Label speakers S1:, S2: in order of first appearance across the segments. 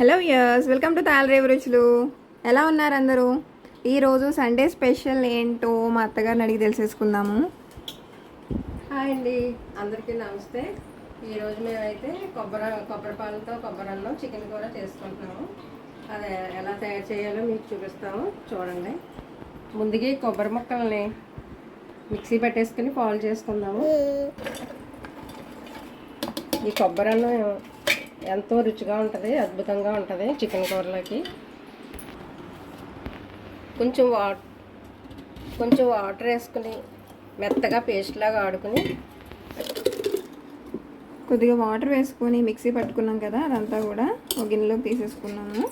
S1: Hello యర్స్ welcome to Talarevu రుచులు ఎలా ఉన్నారు అందరూ? ఈరోజు సండే స్పెషల్ ఏంటో మా అత్తగారిని అడిగి తెలిసేసుకుందాము.
S2: హాయ్ అండి. అందరికీ నమస్తే. ఈరోజు మేమైతే కొబ్బరి కొబ్బరి పాలతో కొబ్బరి అన్నం చికెన్ కూర చేసుకుంటున్నాము. అది ఎలా తయారు చేయాలో మీకు చూపిస్తాము. చూడండి. ముందుగా కొబ్బరి ముక్కల్ని మిక్సీ పెట్టేసుకుని పాలు చేసుకుందాము. ఈ కొబ్బరి అన్నం ఎంతో రుచిగా ఉంటుంది అద్భుతంగా ఉంటుంది చికెన్ కూరలోకి. కొంచెం వా కొంచెం వాటర్ వేసుకుని మెత్తగా పేస్ట్ లాగా ఆడుకుని
S1: కొద్దిగా వాటర్ వేసుకొని మిక్సీ పట్టుకున్నాం కదా అదంతా కూడా ఒక గిన్నెలోకి తీసేసుకున్నాము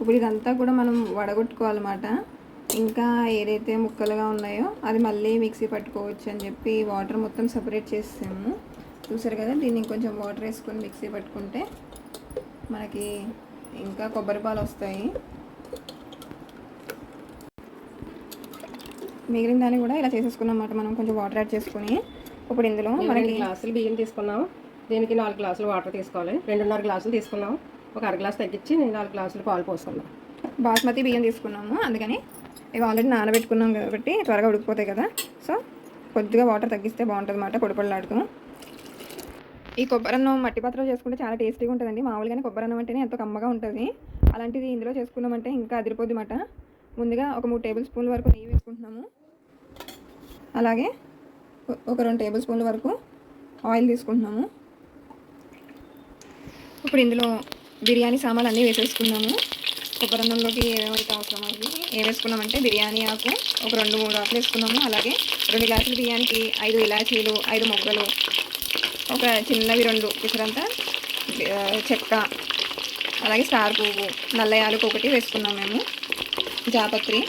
S1: ఇప్పుడు ఇదంతా కూడా మనం వడగొట్టుకోవాలన్నమాట. ఇంకా ఏదైతే ముక్కలుగా ఉన్నాయో అది మళ్ళీ మిక్సీ పట్టుకోవచ్చు అని చెప్పి వాటర్ మొత్తం సపరేట్ చేసాము చూసారు కదా దీన్ని కొంచెం వాటర్ వేసుకొని మిక్సీ పట్టుకుంటే మనకి ఇంకా కొబ్బరి పాలు వస్తాయి. మిగిలిన దాన్ని కూడా ఇలా చేసేసుకున్నాం అన్నమాట మనం కొంచెం వాటర్ యాడ్ చేసుకొని. ఇప్పుడు ఇందులో
S2: మనకి
S1: మనకి
S2: గ్లాసులు బియ్యం తీసుకున్నాం. దీనికి నాలుగు గ్లాసులు వాటర్ తీసుకోవాలి. రెండున్నర గ్లాసులు తీసుకున్నాం. ఒక అర గ్లాస్ తగ్గించి నేను నాలుగు గ్లాసులు పాలు పోసుకున్నాం.
S1: బాస్మతి బియ్యం తీసుకున్నాము. అందుకని ఇవి ఆల్రెడీ నానబెట్టుకున్నాం కాబట్టి త్వరగా ఉడికిపోతాయి కదా. సో కొద్దిగా వాటర్ తగ్గిస్తే బాగుంటుంది అన్నమాట పొడిపొడలాడుతూ ఈ కొబ్బరి అన్నం మట్టి పాత్రలో చేసుకుంటే చాలా టేస్టీగా ఉంటుందండి. మామూలుగానే కొబ్బరి అన్నం అంటేనే ఎంతో కమ్మగా ఉంటుంది. అలాంటిది ఇందులో చేసుకున్నామంటే ఇంకా అదిరిపోద్ది మాట ముందుగా ఒక మూడు టేబుల్ స్పూన్ల వరకు నెయ్యి వేసుకుంటున్నాము. అలాగే ఒక రెండు టేబుల్ స్పూన్ల వరకు ఆయిల్ తీసుకుంటున్నాము. ఇప్పుడు ఇందులో బిర్యానీ సామాన్లు అన్నీ వేసేసుకున్నాము. కొబ్బరి అన్నంలోకి ఏమైతే అవసరం అవి ఏం వేసుకున్నామంటే బిర్యానీ ఆకు ఒక రెండు మూడు ఆకులు వేసుకున్నాము. అలాగే రెండు గ్లాసులు బియ్యానికి ఐదు ఇలాచీలు ఐదు మొగ్గలు ఒక చిన్నవి రెండు ఇక్కడంతా చెక్క అలాగే స్టార్ పువ్వు నల్ల యాలకు ఒకటి వేసుకున్నాం మేము జాపత్రి.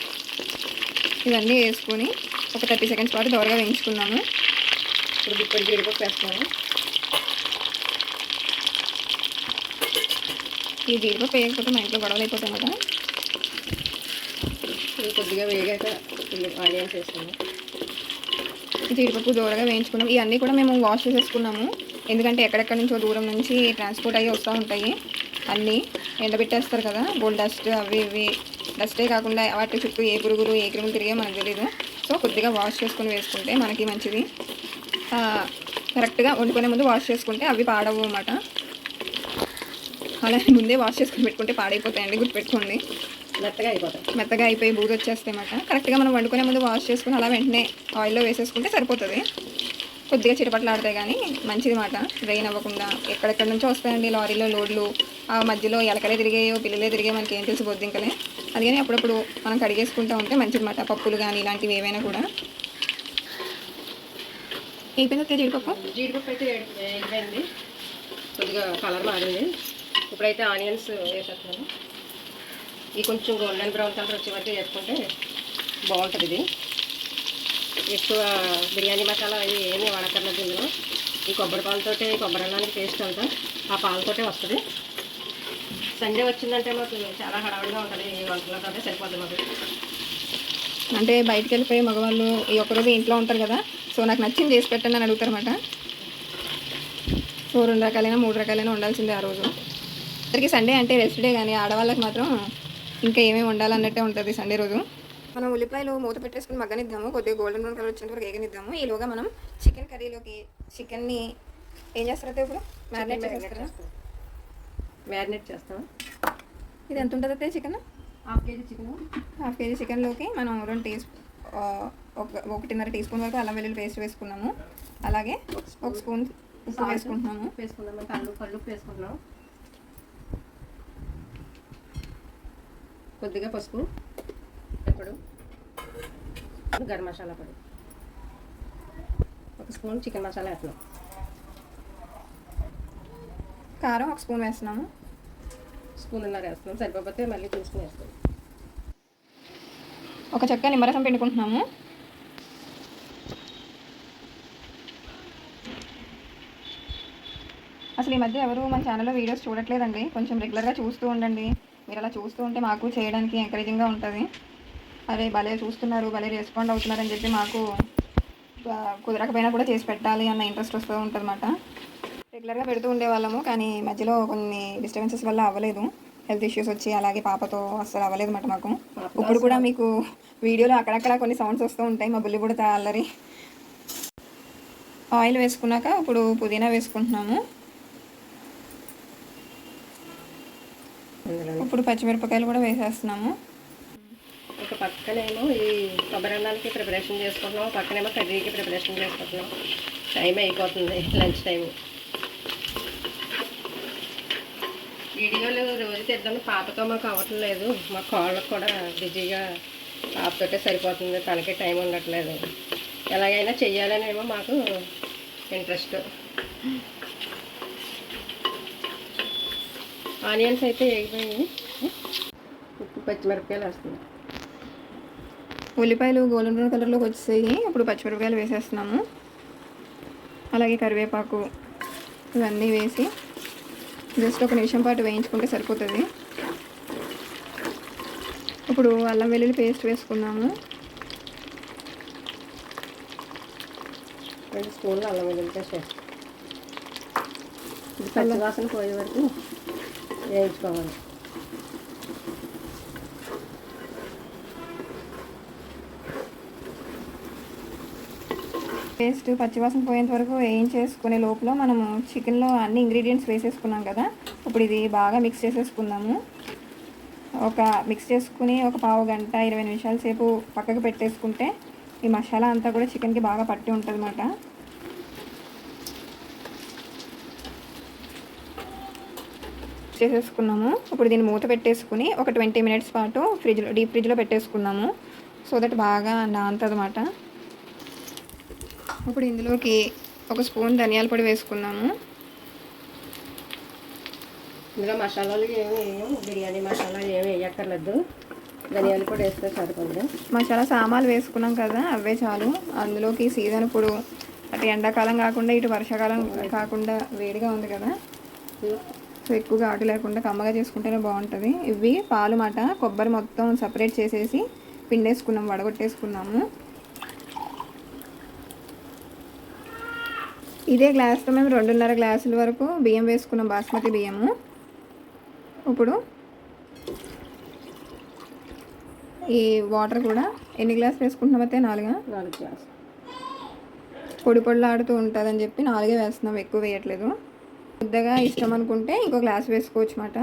S1: ఇవన్నీ వేసుకొని ఒక థర్టీ సెకండ్స్ పాటు దోరగా వేయించుకున్నాము.
S2: ఇప్పుడు ఇప్పుడు జీడిపప్పు వేస్తాము
S1: ఈ జీడిపప్పు వేయకపోతే మా ఇంట్లో గొడవలు అయిపోతాయి కదా
S2: కొద్దిగా వేగాక ఆనియన్స్ వేస్తాము
S1: జీడిపప్పు దూరగా వేయించుకున్నాం. ఇవన్నీ కూడా మేము వాష్ చేసేసుకున్నాము. ఎందుకంటే ఎక్కడెక్కడి నుంచో దూరం నుంచి ట్రాన్స్పోర్ట్ అయ్యి వస్తూ ఉంటాయి. అన్నీ ఎండబెట్టేస్తారు కదా. గోల్డ్ డస్ట్ అవి ఇవి. డస్టే కాకుండా వాటి చుట్టూ ఏ పురుగులు ఏ క్రిములు తిరిగే మనకు తెలియదు సో కొద్దిగా వాష్ చేసుకుని వేసుకుంటే మనకి మంచిది. కరెక్ట్గా వండుకునే ముందు వాష్ చేసుకుంటే అవి పాడవు అన్నమాట. అలా ముందే వాష్ చేసుకుని పెట్టుకుంటే పాడైపోతాయండి. గుర్తుపెట్టుకోండి.
S2: మెత్తగా అయిపోతాయి.
S1: మెత్తగా అయిపోయి బూజు వచ్చేస్తాయి అన్నమాట. కరెక్ట్గా మనం వండుకునే ముందు వాష్ చేసుకుని అలా వెంటనే ఆయిల్లో వేసేసుకుంటే సరిపోతుంది. కొద్దిగా చిరపట్లు ఆడతాయి కానీ మంచిది మాట డ్రైన్ అవ్వకుండా ఎక్కడెక్కడి నుంచో వస్తాయండి లారీలో లోడ్లు. ఆ మధ్యలో ఎలకలే తిరిగాయో పిల్లలే తిరిగాయో మనకి ఏం తెలుసు బొద్దింకలే. అందుకని అప్పుడప్పుడు మనం కడిగేసుకుంటూ ఉంటే మంచిది మాట పప్పులు కానీ ఇలాంటివి ఏవైనా కూడా. అయిపోయింది జీడిపప్పు?
S2: జీడిపప్పు అయితే వేగిపోయింది కొద్దిగా కలర్ మారింది. ఇప్పుడైతే ఆనియన్స్ వేసేస్తున్నాను. ఇది కొంచెం గోల్డెన్ బ్రౌన్ కలర్ వచ్చే వరకు వేసుకుంటే బాగుంటుంది ఇది. ఎక్కువ బిర్యానీ మసాలా అవి ఏమీ వాడక్కర్లేదు ఇందులో. ఈ కొబ్బరి పాలతోటే కొబ్బరి అన్నానికి టేస్ట్ అంతా ఆ పాలతోటే వస్తుంది. సండే వచ్చిందంటే మాకు చాలా హడావుడిగా ఉంటుంది ఈ వంటలతోటే సరిపోతుంది మాకు.
S1: అంటే బయటికి వెళ్ళిపోయి మగవాళ్ళు ఈ ఒక్కరోజు ఇంట్లో ఉంటారు కదా సో నాకు నచ్చింది చేసి పెట్టండి అని అడుగుతారన్నమాట. సో రెండు రకాలైన మూడు రకాలైన ఉండాల్సిందే ఆ రోజు. అందరికీ సండే అంటే రెస్ట్ డే కానీ ఆడవాళ్ళకి మాత్రం ఇంకా ఏమేమి ఉండాలన్నట్టే ఉంటుంది సండే రోజు. మనం ఉల్లిపాయలు మూత పెట్టేసుకుని మగ్గనిద్దాము. కొద్దిగా గోల్డెన్ బ్రౌన్ కలర్ వచ్చేంత వరకు ఏగనిద్దాము ఈలోగా మనం చికెన్ కర్రీలోకి చికెన్ని ఏం చేస్తారైతే ఇప్పుడు? మ్యారినేట్ చేసేస్తారా?
S2: మ్యారినేట్ చేస్తాం
S1: ఇది ఎంత ఉంటుంది అయితే chicken
S2: half KG chicken
S1: half KG చికెన్లోకి మనం రెండు టీ స్పూ- ఆ, ఒక ఒకటిన్నర టీ స్పూన్ వరకు అల్లం వెల్లుల్లి పేస్ట్ వేసుకున్నాము. అలాగే ఒక స్పూన్ ఉప్పు వేసుకుంటున్నాము.
S2: వేసుకుందాం. కళ్ళు కళ్ళు వేసుకుంటున్నాం. కొద్దిగా పసుపు ఇప్పుడు గరం మసాలా పొడి. ఒక స్పూన్ చికెన్ మసాలా వేస్తున్నాం.
S1: కారం ఒక స్పూన్ వేస్తున్నాము.
S2: స్పూన్ ఉన్నర వేస్తున్నాం. సరిపోతే మళ్ళీ చూసుకుని వేస్తాం.
S1: ఒక చెక్క నిమ్మరసం పిండుకుంటున్నాము. అసలు ఈ మధ్య ఎవరు మన ఛానల్లో వీడియోస్ చూడట్లేదండి. కొంచెం రెగ్యులర్గా చూస్తూ ఉండండి. మీరు అలా చూస్తూ ఉంటే మాకు చేయడానికి ఎంకరేజింగ్గా ఉంటుంది. అరే భలే చూస్తున్నారు భలే రెస్పాండ్ అవుతున్నారు అని చెప్పి మాకు కుదరకపోయినా కూడా చేసి పెట్టాలి అన్న ఇంట్రెస్ట్ వస్తూ ఉంటుంది అన్నమాట రెగ్యులర్గా పెడుతూ ఉండేవాళ్ళము కానీ మధ్యలో కొన్ని డిస్టర్బెన్సెస్ వల్ల అవ్వలేదు. హెల్త్ ఇష్యూస్ వచ్చి అలాగే పాపతో అస్సలు అవ్వలేదు మాట మాకు. ఇప్పుడు కూడా మీకు వీడియోలో అక్కడక్కడ కొన్ని సౌండ్స్ వస్తూ ఉంటాయి మా బుల్లి కూడా అల్లరి. ఆయిల్ వేసుకున్నాక ఇప్పుడు పుదీనా వేసుకుంటున్నాము. ఇప్పుడు పచ్చిమిరపకాయలు కూడా వేసేస్తున్నాము.
S2: ఒక పక్కనేమో ఈ అన్నానికి ప్రిపరేషన్ చేసుకుంటున్నాం పక్కనేమో కర్రీకి ప్రిపరేషన్ చేసుకుంటున్నాం. టైం అయిపోతుంది లంచ్ టైం. వీడియోలు రోజు తెద్దాం పాపతో మాకు అవ్వట్లేదు మా కాళ్ళకు కూడా బిజీగా పాపతోటే సరిపోతుంది తనకే టైం ఉండట్లేదు. ఎలాగైనా చెయ్యాలనేమో మాకు ఇంట్రెస్ట్. ఆనియన్స్ అయితే వేగిపోయి ఉప్పు పచ్చిమిరపకాయలు వేస్తున్నాం.
S1: ఉల్లిపాయలు గోల్డెన్ బ్రౌన్ కలర్లోకి వచ్చేసాయి. ఇప్పుడు పచ్చిమిరపకాయలు వేసేస్తున్నాము. అలాగే కరివేపాకు ఇవన్నీ వేసి జస్ట్ ఒక నిమిషం పాటు వేయించుకుంటే సరిపోతుంది. ఇప్పుడు అల్లం వెల్లుల్లి పేస్ట్ వేసుకున్నాము
S2: రెండు స్పూన్లు అల్లం వెల్లుల్లి పేస్ట్ వేస్తాం. ఇది పచ్చివాసన పోయే వరకు వేయించుకోవాలి
S1: పేస్ట్ పచ్చివాసన పోయేంత వరకు వేయించేసుకునే లోపల మనము చికెన్లో అన్ని ఇంగ్రీడియంట్స్ వేసేసుకున్నాం కదా. ఇప్పుడు ఇది బాగా మిక్స్ చేసేసుకుందాము. ఒక మిక్స్ చేసుకుని ఒక పావు గంట ఇరవై నిమిషాల సేపు పక్కకు పెట్టేసుకుంటే ఈ మసాలా అంతా కూడా చికెన్కి బాగా పట్టి ఉంటుంది అన్నమాట చేసేసుకున్నాము. ఇప్పుడు దీన్ని మూత పెట్టేసుకుని ఒక ట్వంటీ మినిట్స్ పాటు ఫ్రిడ్జ్లో డీప్ ఫ్రిడ్జ్లో పెట్టేసుకున్నాము. సో దట్ బాగా నానుతుంది అన్నమాట ఇప్పుడు ఇందులోకి ఒక స్పూన్ ధనియాల పొడి వేసుకున్నాము.
S2: ఇందులో మసాలాలు ఏమి వేయం బిర్యానీ మసాలా ఏమి వేయక్కర్లేదు. ధనియాలు కూడా వేస్తే సరిపోతుంది
S1: మసాలా సామాన్లు వేసుకున్నాం కదా అవే చాలు. అందులోకి సీజన్ ఇప్పుడు అటు ఎండాకాలం కాకుండా ఇటు వర్షాకాలం కాకుండా వేడిగా ఉంది కదా. సో ఎక్కువగా ఆటు లేకుండా కమ్మగా చేసుకుంటేనే బాగుంటుంది. ఇవి పాలు మాట కొబ్బరి మొత్తం సపరేట్ చేసేసి పిండేసుకున్నాం వడగొట్టేసుకున్నాము. ఇదే గ్లాస్తో మేము రెండున్నర గ్లాసుల వరకు బియ్యం వేసుకున్నాం బాస్మతి బియ్యము. ఇప్పుడు ఈ వాటర్ కూడా ఎన్ని గ్లాసులు వేసుకుంటున్నాం అయితే నాలుగా?
S2: నాలుగు గ్లాస్
S1: పొడి పొడిలాడుతూ ఉంటుందని చెప్పి నాలుగే వేస్తున్నాం ఎక్కువ వేయట్లేదు. ముద్దగా ఇష్టం అనుకుంటే ఇంకో గ్లాస్ వేసుకోవచ్చు అన్నమాట.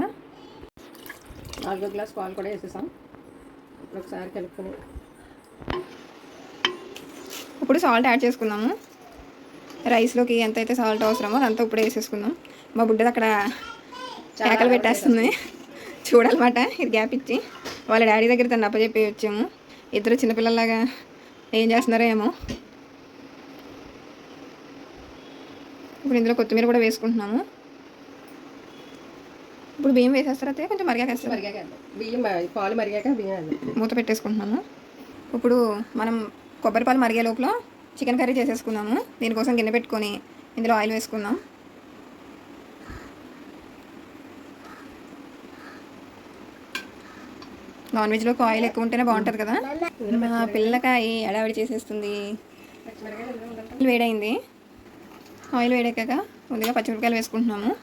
S2: నాలుగో గ్లాస్ పాలు కూడా వేసేసాం. ఇప్పుడు ఒకసారి కలుపుకొని.
S1: ఇప్పుడు సాల్ట్ యాడ్ చేసుకుందాము. రైస్లోకి ఎంతైతే సాల్ట్ అవసరమో అదంతా ఇప్పుడు వేసేసుకుందాం. మా బుడ్డది అక్కడ కేకలు పెట్టేస్తుంది. చూడాలన్నమాట ఇది గ్యాప్ ఇచ్చి. వాళ్ళ డాడీ దగ్గర తను అప్పచెప్పి వచ్చాము ఇద్దరు చిన్నపిల్లలాగా ఏం చేస్తున్నారో ఏమో. ఇప్పుడు ఇందులో కొత్తిమీర కూడా వేసుకుంటున్నాము. ఇప్పుడు బియ్యం వేసేస్తారు అయితే కొంచెం మరిగా వేస్తారు?
S2: మరిగాక. బియ్యం పాలు మరిగాక బియ్యం.
S1: మూత పెట్టేసుకుంటున్నాము. ఇప్పుడు మనం కొబ్బరి పాలు మరిగే లోపల చికెన్ కర్రీ చేసేసుకున్నాము దీనికోసం గిన్నె పెట్టుకొని ఇందులో ఆయిల్ వేసుకుందాం. నాన్ వెజ్లోకి ఆయిల్ ఎక్కువ ఉంటేనే బాగుంటుంది కదా. మా పిల్లకాయ ఎడావిడి చేసేస్తుంది. వేడైంది ఆయిల్ వేడెక్కాక కొద్దిగా పచ్చిమిరపకాయలు వేసుకుంటున్నాము.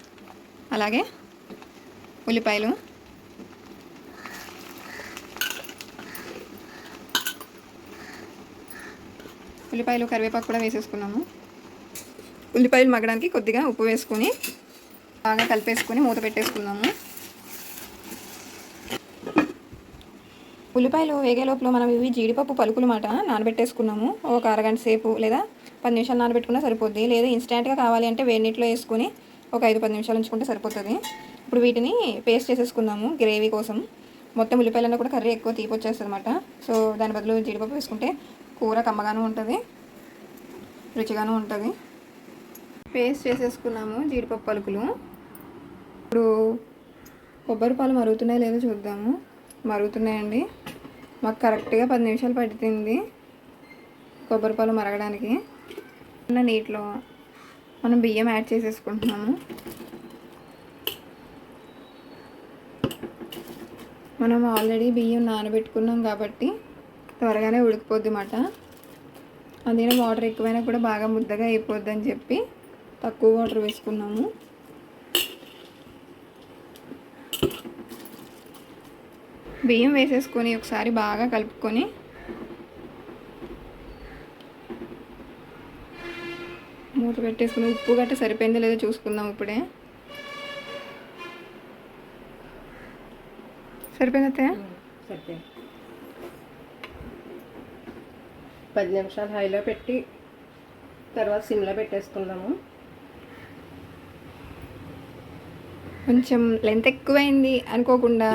S1: అలాగే ఉల్లిపాయలు. ఉల్లిపాయలు కరివేపాకు కూడా వేసేసుకున్నాము. ఉల్లిపాయలు మగ్గడానికి కొద్దిగా ఉప్పు వేసుకొని బాగా కలిపేసుకుని మూత పెట్టేసుకున్నాము. ఉల్లిపాయలు వేగే లోపల మనం ఇవి జీడిపప్పు పలుకులు మాట నానబెట్టేసుకున్నాము. ఒక అరగంట సేపు లేదా పది నిమిషాలు నానబెట్టుకున్నా సరిపోద్ది. లేదా ఇన్స్టెంట్గా కావాలి అంటే వేడి నీటిలో వేసుకుని ఒక ఐదు పది నిమిషాలు ఉంచుకుంటే సరిపోతుంది. ఇప్పుడు వీటిని పేస్ట్ చేసేసుకుందాము గ్రేవీ కోసం. మొత్తం ఉల్లిపాయలన్నా కూడా కర్రీ ఎక్కువ తీపి వచ్చేస్తుంది అనమాట సో దాని బదులు జీడిపప్పు వేసుకుంటే కూర కమ్మగాను ఉంటుంది. రుచిగాను ఉంటుంది. పేస్ట్ చేసేసుకున్నాము జీడిపప్పు పలుకులు. ఇప్పుడు కొబ్బరి పాలు మరుగుతున్నాయో లేదో చూద్దాము. మరుగుతున్నాయండి. మాకు కరెక్ట్గా పది నిమిషాలు పడుతుంది కొబ్బరి పాలు మరగడానికి. ఉన్న నీటిలో మనం బియ్యం యాడ్ చేసేసుకుంటున్నాము. మనం ఆల్రెడీ బియ్యం నానబెట్టుకున్నాం కాబట్టి త్వరగానే ఉడికిపోద్ది అన్నమాట. అందుకని వాటర్ ఎక్కువైనా కూడా బాగా ముద్దగా అయిపోద్ది అని చెప్పి తక్కువ వాటర్ వేసుకున్నాము. బియ్యం వేసేసుకొని ఒకసారి బాగా కలుపుకొని మూత పెట్టేసుకుని ఉప్పు గట్ట సరిపోయిందో లేదో చూసుకుందాం ఇప్పుడే. సరిపోయింది అత్తయ్య?
S2: సరిపోయి పది నిమిషాలు హైలో పెట్టి తర్వాత సిమ్లో పెట్టేసుకుందాము.
S1: కొంచెం లెంత్ ఎక్కువైంది అనుకోకుండా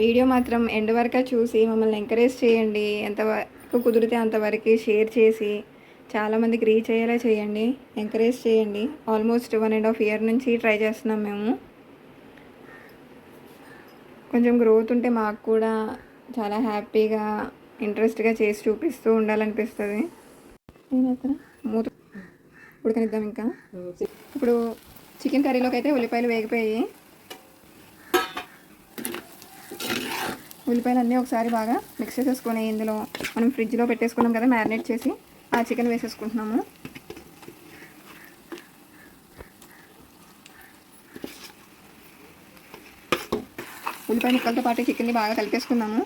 S1: వీడియో మాత్రం ఎండ్ వరకు చూసి మమ్మల్ని ఎంకరేజ్ చేయండి. ఎంతవరకు కుదిరితే అంతవరకు షేర్ చేసి చాలామందికి రీచ్ అయ్యేలా చేయండి ఎంకరేజ్ చేయండి. Almost one and half year నుంచి ట్రై చేస్తున్నాం మేము. కొంచెం గ్రోత్ ఉంటే మాకు కూడా చాలా హ్యాపీగా ఇంట్రెస్ట్గా చేసి చూపిస్తూ ఉండాలనిపిస్తుంది. మూత ఉడకనిద్దాం ఇంకా. ఇప్పుడు చికెన్ కర్రీలోకి అయితే ఉల్లిపాయలు వేగిపోయాయి. ఉల్లిపాయలు అన్నీ ఒకసారి బాగా మిక్స్ చేసేసుకొని ఇందులో మనం ఫ్రిడ్జ్లో పెట్టేసుకున్నాం కదా మ్యారినేట్ చేసి. ఆ చికెన్ వేసేసుకుంటున్నాము. ఉల్లిపాయ ముక్కలతో పాటు చికెన్ని బాగా కలిపేసుకుందాము.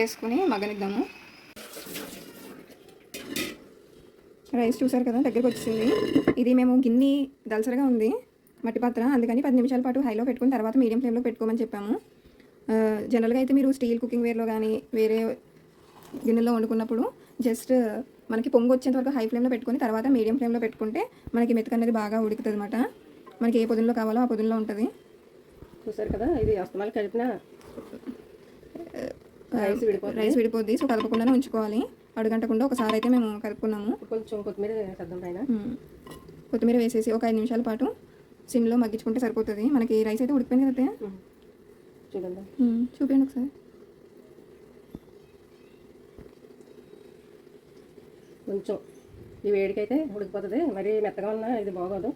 S1: వేసుకుని మగనిద్దాము రైస్ చూసారు కదా దగ్గరికి వచ్చింది ఇది మేము గిన్నె దలసరగా ఉంది. మట్టి పాత్ర. అందుకని పది నిమిషాల పాటు హైలో పెట్టుకుని తర్వాత మీడియం ఫ్లేమ్లో పెట్టుకోమని చెప్పాము. జనరల్గా అయితే మీరు స్టీల్ కుకింగ్ వేర్లో కానీ వేరే గిన్నెలో వండుకున్నప్పుడు జస్ట్ మనకి పొంగు వచ్చేంత వరకు హై ఫ్లేమ్లో పెట్టుకొని తర్వాత మీడియం ఫ్లేమ్లో పెట్టుకుంటే మనకి మెతుకు అనేది బాగా ఉడుకుతుంది అనమాట మనకి ఏ పొదుల్లో కావాలో ఆ పొదుల్లో ఉంటుంది.
S2: చూసారు కదా ఇది అస్తమాలు కలిపిన రైస్ విడిపోతుంది
S1: రైస్ విడిపోద్ది. సో కలపకుండానే ఉంచుకోవాలి. అడుగంటకుండా ఒకసారి అయితే మేము కలుపుకున్నాము.
S2: కొంచెం కొత్తిమీర.
S1: కొత్తిమీర వేసేసి ఒక ఐదు నిమిషాల పాటు సిమ్లో మగ్గించుకుంటే సరిపోతుంది. మనకి రైస్ అయితే ఉడికిపోయింది కదా.
S2: చూడండి.
S1: చూపించండి ఒకసారి.
S2: కొంచెం ఈ వేడికైతే ఉడికిపోతుంది. మరి మెత్తగా ఉన్నా ఇది బాగోదు.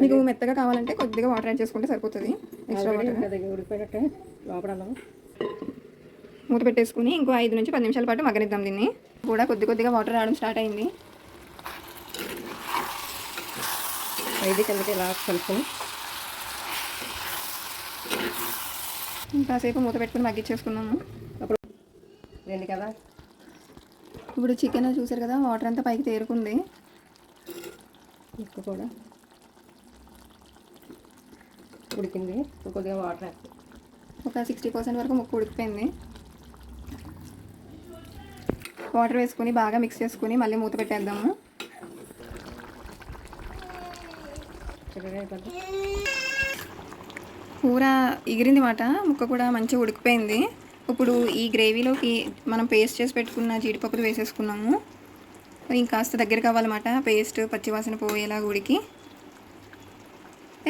S1: మీకు మెత్తగా కావాలంటే కొద్దిగా వాటర్ యాడ్ చేసుకుంటే సరిపోతుంది. Extra water.
S2: ఉడికిపోయినట్టే లోపల
S1: మూత పెట్టేసుకుని ఇంకో ఐదు నుంచి పది నిమిషాల పాటు మగ్గనిద్దాం దీన్ని. కూడా కొద్ది కొద్దిగా వాటర్ రావడం స్టార్ట్ అయింది.
S2: ఐదు కిందకి ఇలా కలుపుకొని.
S1: కాసేపు మూత పెట్టుకుని మగ్గించేసుకున్నాము
S2: అప్పుడు రెండు కదా?
S1: ఇప్పుడు చికెన్ చూసారు కదా వాటర్ అంతా పైకి తేరుకుంది.
S2: ముక్క కూడా. ఉడికింది. కొద్దిగా వాటర్
S1: ఒక సిక్స్టీ పర్సెంట్ వరకు ముక్కు ఉడికిపోయింది. వాటర్ వేసుకుని బాగా మిక్స్ చేసుకుని మళ్ళీ మూత పెట్టేద్దాము
S2: చక్కగా అయిపోద్ది
S1: కూర ఎగిరింది మాట. ముక్క కూడా మంచిగా ఉడికిపోయింది. ఇప్పుడు ఈ గ్రేవీలోకి మనం పేస్ట్ చేసి పెట్టుకున్న జీడిపప్పులు వేసేసుకున్నాము. ఇంకాస్త దగ్గర కావాలన్నమాట. పేస్ట్ పచ్చివాసన పోయేలా ఉడికి.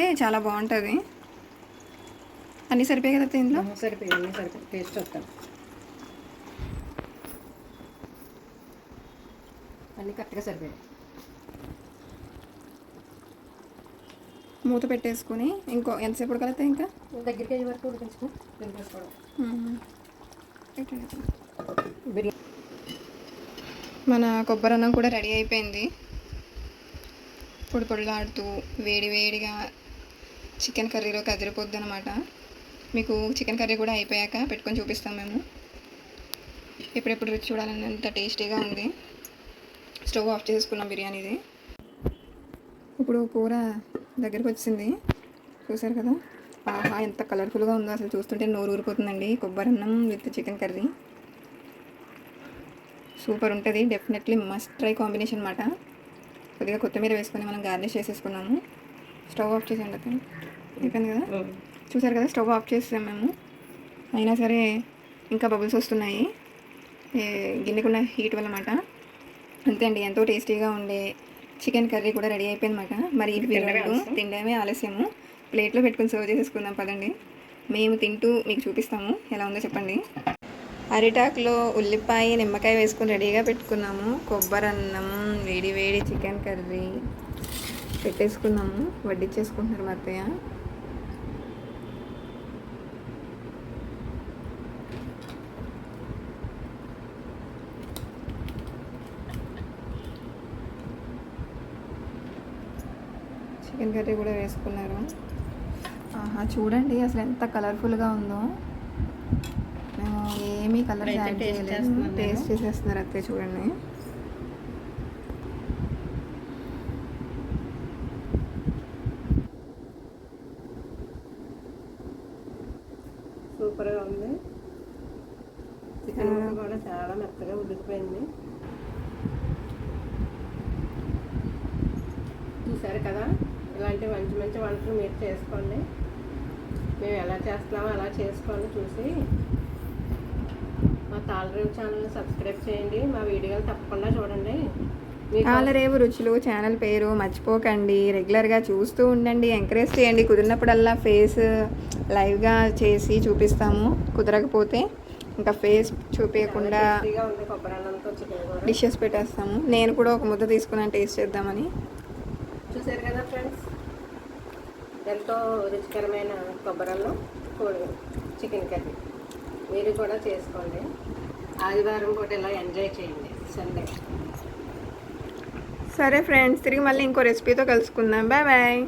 S1: ఏ చాలా బాగుంటుంది. అన్నీ సరిపోయాయి కదా ఇందులో?
S2: సరిపోయి అన్నీ సరిపోయి టేస్ట్ వస్తాం అన్నీ కరెక్ట్గా సరిపోయాయి.
S1: మూత పెట్టేసుకుని ఇంకో ఎంతసేపు ఉడకలతే ఇంకా?
S2: దగ్గరికి అయ్యే వరకు ఉడికించుకుని. బిర్యానీ.
S1: మన కొబ్బరి అన్నం కూడా రెడీ అయిపోయింది. పొడి పొడిలాడుతూ వేడి వేడిగా చికెన్ కర్రీలోకి అదిరిపోద్ది అనమాట మీకు చికెన్ కర్రీ కూడా అయిపోయాక పెట్టుకొని చూపిస్తాం మేము. ఎప్పుడెప్పుడు రుచి చూడాలని అంత టేస్టీగా ఉంది. స్టవ్ ఆఫ్ చేసుకున్నాం బిర్యానీది. ఇప్పుడు కూర దగ్గరికి వచ్చింది చూసారు కదా? ఆహా ఎంత కలర్ఫుల్గా ఉందో అసలు చూస్తుంటే నోరు ఊరిపోతుందండి కొబ్బరి అన్నం విత్ చికెన్ కర్రీ. సూపర్ ఉంటుంది. డెఫినెట్లీ మస్ట్ ట్రై కాంబినేషన్ అనమాట కొద్దిగా కొత్తిమీర వేసుకొని మనం గార్నిష్ చేసేసుకున్నాము. స్టవ్ ఆఫ్ చేసేయండి అతను అయిపోయింది కదా? చూసారు కదా? స్టవ్ ఆఫ్ చేసాం మేము. అయినా సరే ఇంకా బబుల్స్ వస్తున్నాయి. గిన్నెకున్న హీట్ వల్ల అన్నమాట. అంతే అండి. ఎంతో టేస్టీగా ఉండే చికెన్ కర్రీ కూడా రెడీ అయిపోయిందన్నమాట మరి ఇవి రెండు తినడమే ఆలస్యము. ప్లేట్లో పెట్టుకుని సర్వ్ చేసేసుకుందాం పదండి. మేము తింటూ మీకు చూపిస్తాము. ఎలా ఉందో చెప్పండి. అరిటాకులో ఉల్లిపాయ నిమ్మకాయ వేసుకుని రెడీగా పెట్టుకున్నాము. కొబ్బరి అన్నం వేడి వేడి చికెన్ కర్రీ పెట్టేసుకున్నాము. వడ్డించేసుకుంటున్నారు మా అత్తయ్య. చికెన్ కర్రీ కూడా వేసుకున్నారు. ఆహా చూడండి అసలు ఎంత కలర్ఫుల్గా ఉందో. మేము ఏమీ కలర్ యాడ్ చేయలేదు. టేస్ట్
S2: నేను.
S1: చేసేస్తున్నారు అంతే చూడండి.
S2: సూపర్గా ఉంది. చికెన్ కూడా చాలా మెత్తగా ఉడికిపోయింది. చూసారు కదా? ఇలాంటి మంచి మంచి వంటలు మీరు చేసుకోండి. మేము ఎలా చేస్తున్నామో అలా చేసుకోండి చూసి. మా తాళరేవు ఛానల్ని సబ్స్క్రైబ్ చేయండి. మా వీడియోలు తప్పకుండా చూడండి. మీకు
S1: కాలరేవు రుచులు ఛానల్ పేరు మర్చిపోకండి. రెగ్యులర్గా చూస్తూ ఉండండి. ఎంకరేజ్ చేయండి. కుదిరినప్పుడల్లా ఫేస్ లైవ్గా చేసి చూపిస్తాము. కుదరకపోతే ఇంకా ఫేస్ చూపించకుండా డిషెస్ పెట్టేస్తాము. నేను కూడా ఒక ముద్ద తీసుకున్నాను టేస్ట్ చేద్దామని.
S2: చూసారు కదా ఫ్రెండ్స్? ఎంతో రుచికరమైన కొబ్బరల్లో కోడి చికెన్ కర్రీ. మీరు కూడా చేసుకోండి. ఆదివారం కూడా ఇలా ఎంజాయ్ చేయండి. సండే.
S1: సరే ఫ్రెండ్స్ తిరిగి మళ్ళీ ఇంకో రెసిపీతో కలుసుకుందాం. Bye bye.